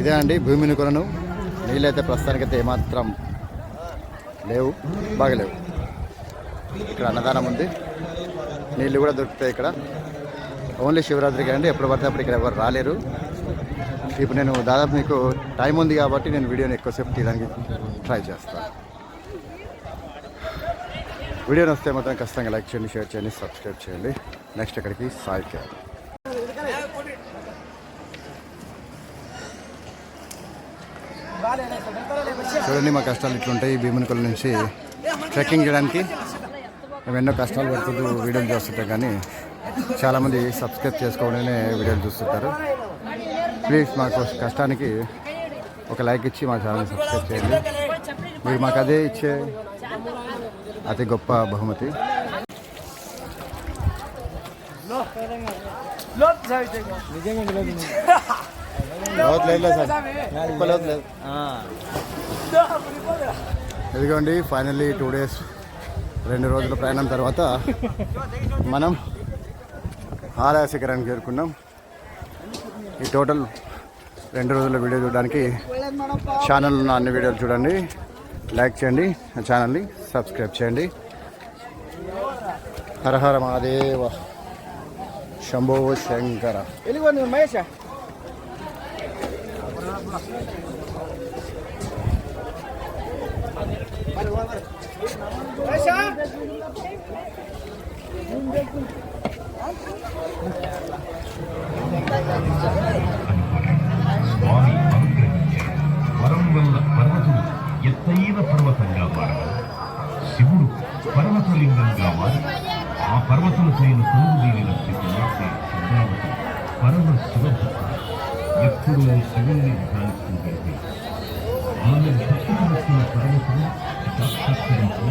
ఇదే అండి భూమిని కొనను నీళ్ళైతే ప్రస్తుతానికైతే ఏమాత్రం లేవు బాగలేవు ఇక్కడ అన్నదానం ఉంది. నీళ్ళు కూడా దొరుకుతాయి ఇక్కడ. ఓన్లీ శివరాత్రికి అండి ఎప్పుడు పడితే అప్పుడు ఇక్కడ ఎవరు రాలేరు. ఇప్పుడు నేను దాదాపు మీకు టైం ఉంది కాబట్టి నేను వీడియోని ఎక్కువసేపు తీయడానికి ట్రై చేస్తాను వీడియో వస్తే మాత్రం ఖచ్చితంగా లైక్ చేయండి షేర్ చేయండి సబ్స్క్రైబ్ చేయండి. నెక్స్ట్ ఇక్కడికి సాయి కేర్. చూడండి మా కష్టాలు ఇట్లుంటాయి భీమునికొల నుంచి ట్రెక్కింగ్ చేయడానికి. మేము ఎన్నో కష్టాలు పడుతుంటూ వీడియోలు చూస్తుంటాం కానీ చాలామంది సబ్స్క్రైబ్ చేసుకోవడమే వీడియోలు చూస్తుంటారు. ప్లీజ్ మాకు కష్టానికి ఒక లైక్ ఇచ్చి మా ఛానల్ సబ్స్క్రైబ్ చేయండి. మీరు మాకు అదే ఇచ్చే అతి గొప్ప బహుమతి. ఇదిగోండి ఫైనల్లీ టూ డేస్ రెండు రోజుల ప్రయాణం తర్వాత మనం ఆలయ శిఖరానికి చేరుకున్నాం. ఈ టోటల్ రెండు రోజుల వీడియో చూడడానికి ఛానల్ ఉన్న అన్ని వీడియోలు చూడండి. లైక్ చేయండి నా ఛానల్ని సబ్స్క్రైబ్ చేయండి. హర హర మహాదేవ. శంభో శంకర. పర్వతలింగంగా మారి ఆ పర్వతముపైన తోడుదీనిన కుమార్తె చంద్రావతి పరమ శివభక్త ఎప్పుడూ శివుణ్ణి ధ్యానిస్తుంటే ఆమె భక్తికి వచ్చిన పర్వతుడు సాక్షాత్కరించిన